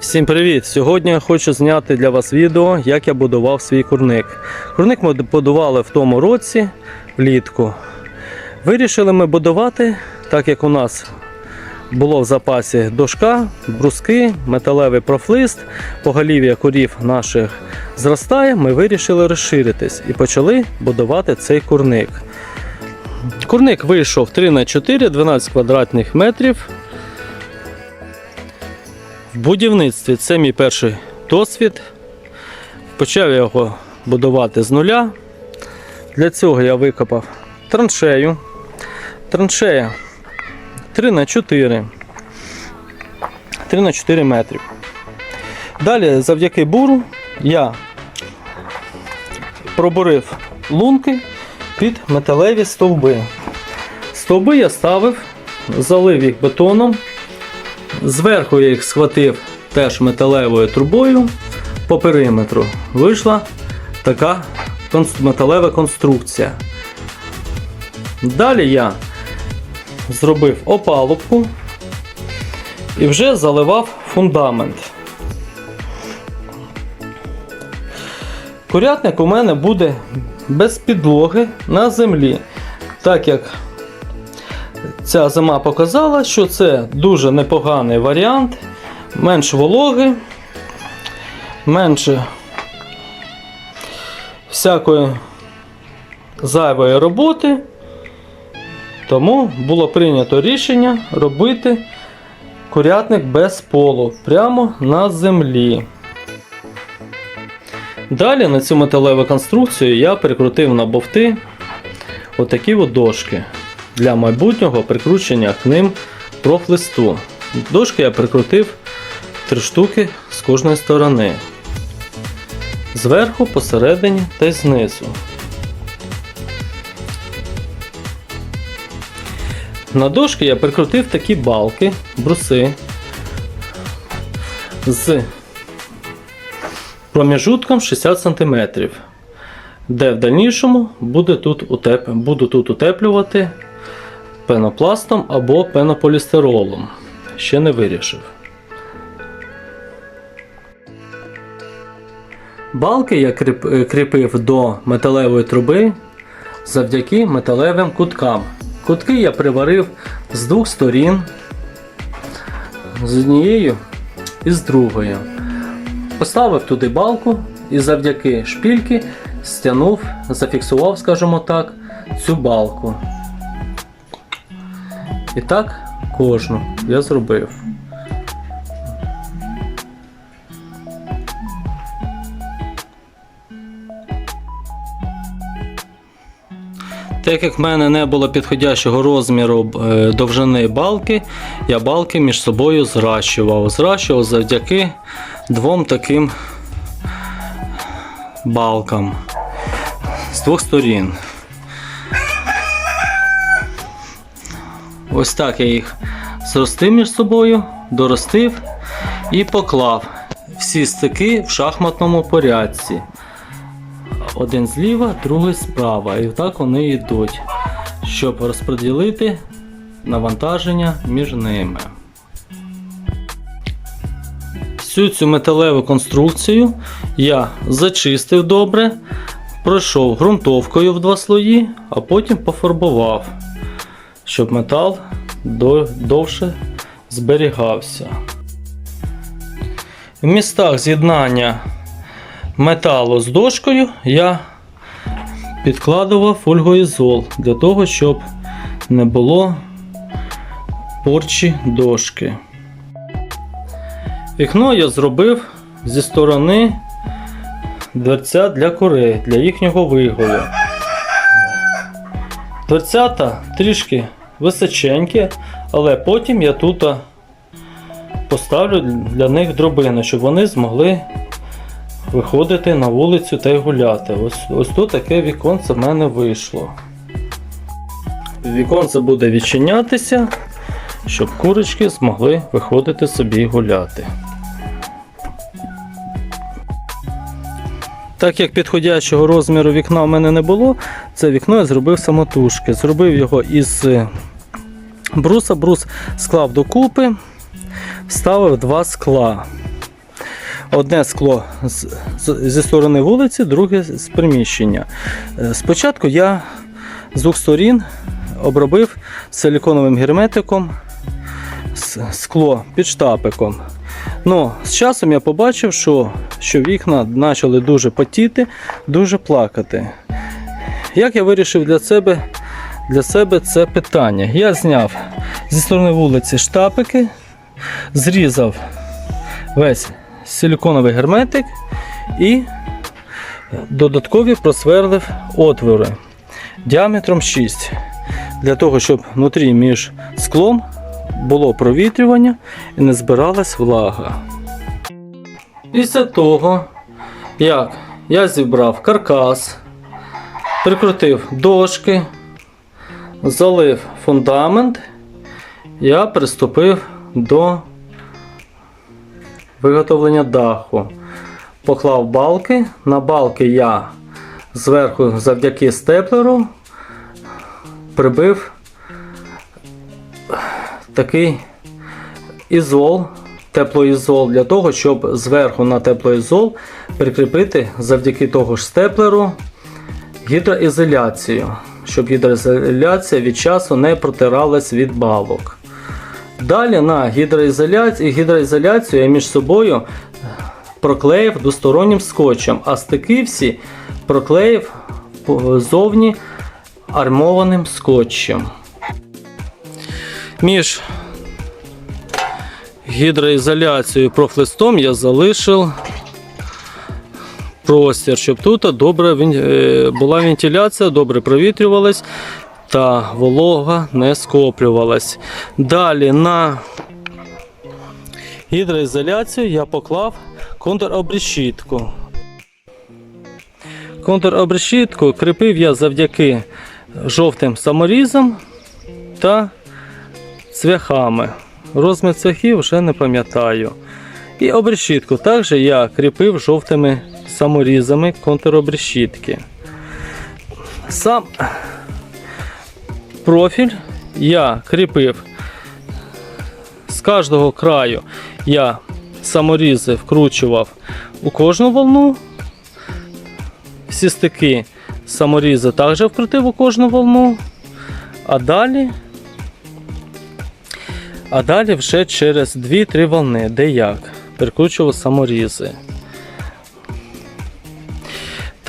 Всім привіт! Сьогодні я хочу зняти для вас відео, як я будував свій курник. Курник ми будували в тому році влітку. Вирішили ми будувати, так як у нас було в запасі дошка, бруски, металевий профлист, поголів'я курів наших зростає, ми вирішили розширитись і почали будувати цей курник. Курник вийшов 3 на 4 12 квадратних метрів. В будівництві це мій перший досвід. Почав його будувати з нуля. Для цього я викопав траншею. Траншея 3 на 4 3 на 4 метри. Далі, завдяки буру, я пробурив лунки під металеві стовби. Стовби я ставив, залив їх бетоном. Зверху я їх схватив теж металевою трубою по периметру. Вийшла така металева конструкція. Далі я зробив опалубку і вже заливав фундамент. Курятник у мене буде без підлоги на землі, так як Ця зима показала, що це дуже непоганий варіант. Менш вологи, менше всякої зайвої роботи. Тому було прийнято рішення робити курятник без полу прямо на землі. Далі на цю металеву конструкцію я прикрутив на бовти отакі от дошки для майбутнього прикручення к ним профлисту. Дошки я прикрутив три штуки з кожної сторони. Зверху, посередині та й знизу. На дошки я прикрутив такі балки, бруси з проміжутком 60 см, де в дальнішому буде тут утеп... буду тут утеплювати пенопластом або пенополістиролом. Ще не вирішив. Балки я е, кріпив до металевої труби завдяки металевим куткам. Кутки я приварив з двох сторін, з однією і з другою. Поставив туди балку і завдяки шпільки стягнув, зафіксував, скажімо так, цю балку. І так кожну я зробив. Так як в мене не було підходящого розміру е, довжини балки, я балки між собою зращував. Зращував завдяки двом таким балкам з двох сторін. Ось так я їх зростив між собою, доростив і поклав всі стики в шахматному порядці. Один зліва, другий справа. І так вони йдуть, щоб розподілити навантаження між ними. Всю цю металеву конструкцію я зачистив добре, пройшов ґрунтовкою в два слої, а потім пофарбував щоб метал довше зберігався. В містах з'єднання металу з дошкою я підкладував фольгоізол для того, щоб не було порчі дошки. Вікно я зробив зі сторони дверця для курей, для їхнього вигулу. Дверцята трішки височенькі, але потім я тут поставлю для них дробину, щоб вони змогли виходити на вулицю та й гуляти. Ось, ось тут таке віконце в мене вийшло. Віконце буде відчинятися, щоб курочки змогли виходити собі гуляти. Так як підходящого розміру вікна в мене не було, це вікно я зробив самотужки. Зробив його із бруса, брус склав докупи, вставив два скла. Одне скло зі сторони вулиці, друге з приміщення. Е, Спочатку я з двох сторін обробив силіконовим герметиком скло під штапиком. Ну, з часом я побачив, що, що вікна почали дуже потіти, дуже плакати. Як я вирішив для себе, для себе це питання? Я зняв зі сторони вулиці штапики, зрізав весь силіконовий герметик і додаткові просверлив отвори діаметром 6. Для того, щоб внутрі між склом було провітрювання і не збиралась влага. Після того, як я зібрав каркас, прикрутив дошки, залив фундамент, я приступив до виготовлення даху. Поклав балки. На балки я зверху завдяки степлеру прибив такий ізол, теплоізол для того, щоб зверху на теплоізол прикріпити завдяки того ж степлеру гідроізоляцію, щоб гідроізоляція від часу не протиралась від балок. Далі на гідроізоляцію, гідроізоляцію я між собою проклеїв двостороннім скотчем, а стики всі проклеїв зовні армованим скотчем. Між гідроізоляцією і профлистом я залишив простір, щоб тут добре е, була вентиляція, добре провітрювалась та волога не скоплювалась. Далі на гідроізоляцію я поклав контробрешітку. Контробрешітку кріпив я завдяки жовтим саморізам та цвяхами. Розмір цвяхів вже не пам'ятаю. І обрешітку також я кріпив жовтими саморізами контробрешітки. Сам профіль я кріпив з кожного краю я саморізи вкручував у кожну волну. Всі стики саморізи також вкрутив у кожну волну. А далі, а далі вже через 2-3 волни, де як, прикручував саморізи.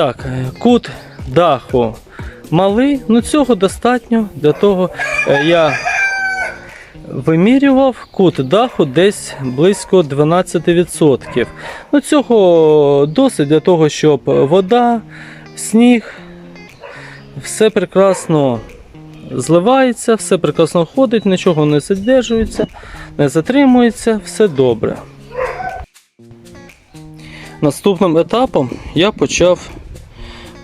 Так, е, кут даху малий, ну цього достатньо для того е, я вимірював кут даху десь близько 12%. Ну, цього досить для того, щоб вода, сніг, все прекрасно зливається, все прекрасно ходить, нічого не задержується, не затримується, все добре. Наступним етапом я почав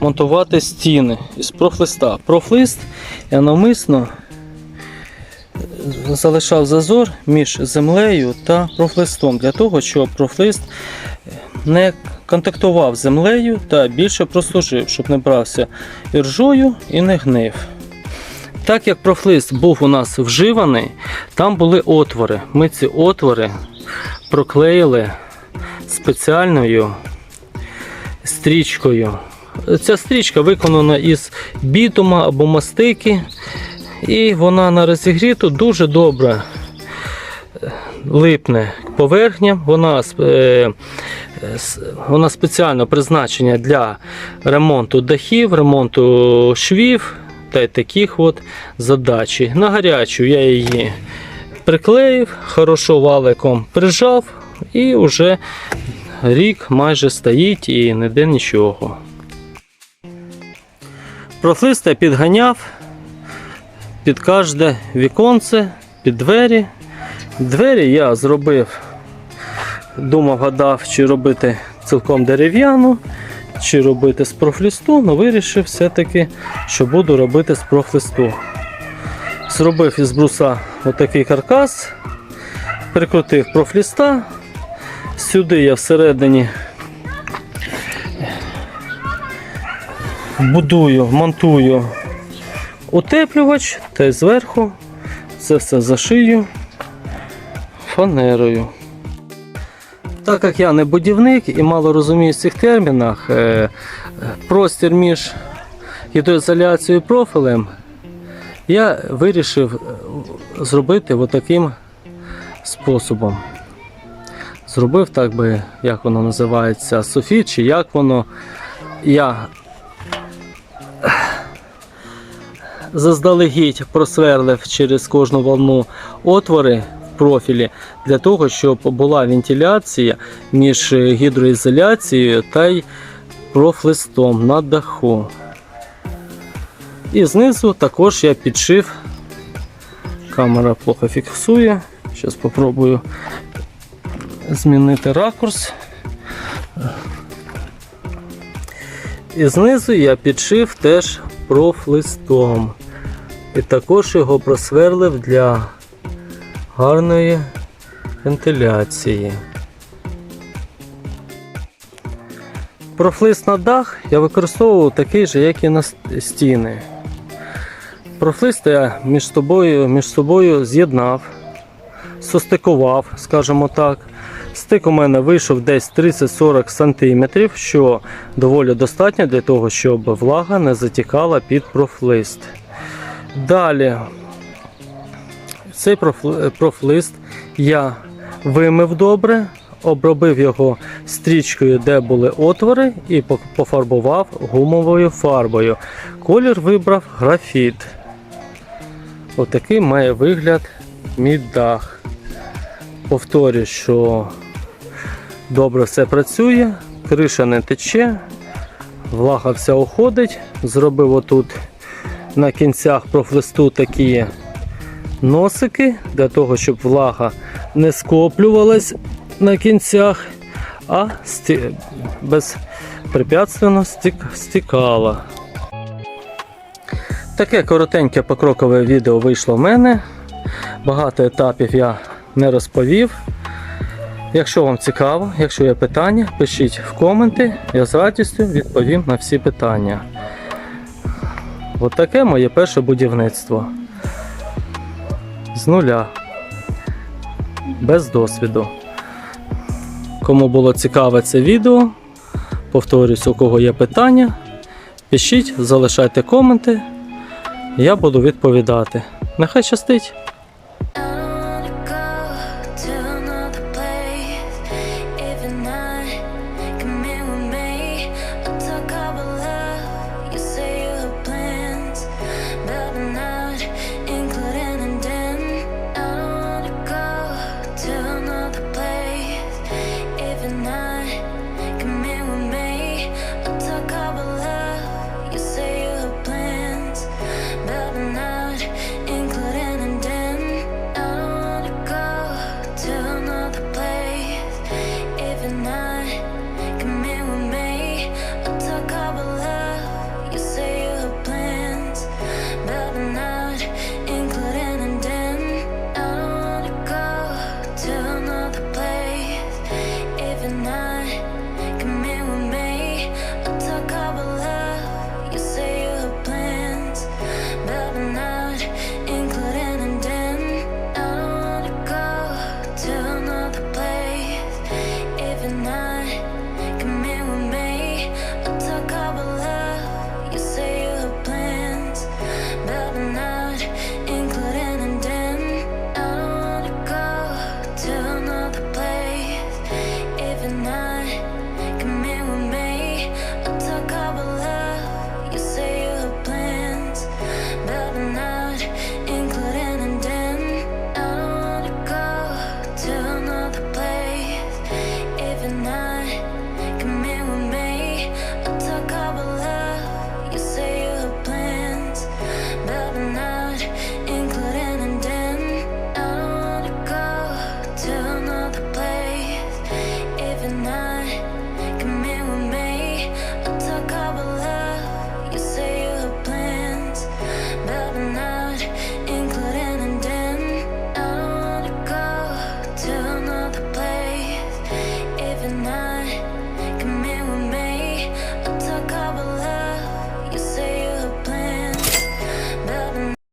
монтувати стіни із профлиста. Профлист я навмисно залишав зазор між землею та профлистом для того, щоб профлист не контактував з землею та більше прослужив, щоб не брався іржою і не гнив. Так як профлист був у нас вживаний, там були отвори. Ми ці отвори проклеїли спеціальною стрічкою. Ця стрічка виконана із бітума або мастики, і вона на розігріту дуже добре е, липне к поверхням. Вона, е, вона спеціально призначена для ремонту дахів, ремонту швів та й таких от задач. На гарячу я її приклеїв, хорошо валиком прижав і вже рік майже стоїть і ніде нічого. Профлист я підганяв під кожне віконце, під двері. Двері я зробив, думав, гадав, чи робити цілком дерев'яну, чи робити з профлісту, але вирішив все-таки, що буду робити з профлисту. Зробив із бруса отакий каркас, прикрутив профліста. Сюди я всередині будую, монтую утеплювач та зверху це все зашию фанерою. Так як я не будівник і мало розумію в цих термінах, е, простір між гідроізоляцією і профілем, я вирішив е, зробити отаким способом. Зробив так би, як воно називається, софіт, чи як воно. Я заздалегідь просверлив через кожну волну отвори в профілі для того, щоб була вентиляція між гідроізоляцією та й профлистом на даху. І знизу також я підшив. Камера плохо фіксує. Зараз спробую змінити ракурс. І знизу я підшив теж профлистом. І також його просверлив для гарної вентиляції. Профлист на дах я використовував такий же, як і на стіни. Профлист я між собою, між собою з'єднав, состикував, скажімо так. Стик у мене вийшов десь 30-40 см, що доволі достатньо для того, щоб влага не затікала під профлист. Далі цей профлист я вимив добре, обробив його стрічкою, де були отвори, і пофарбував гумовою фарбою. Колір вибрав графіт. Отакий має вигляд мій дах. Повторюю, що добре все працює, криша не тече, влага вся уходить. Зробив отут на кінцях профлисту такі носики для того, щоб влага не скоплювалась на кінцях, а безпрепятственно стік... стікала. Таке коротеньке покрокове відео вийшло в мене. Багато етапів я не розповів. Якщо вам цікаво, якщо є питання, пишіть в коменти, я з радістю відповім на всі питання. От моє перше будівництво. З нуля. Без досвіду. Кому було цікаве це відео, повторюсь, у кого є питання, пишіть, залишайте коменти, я буду відповідати. Нехай щастить!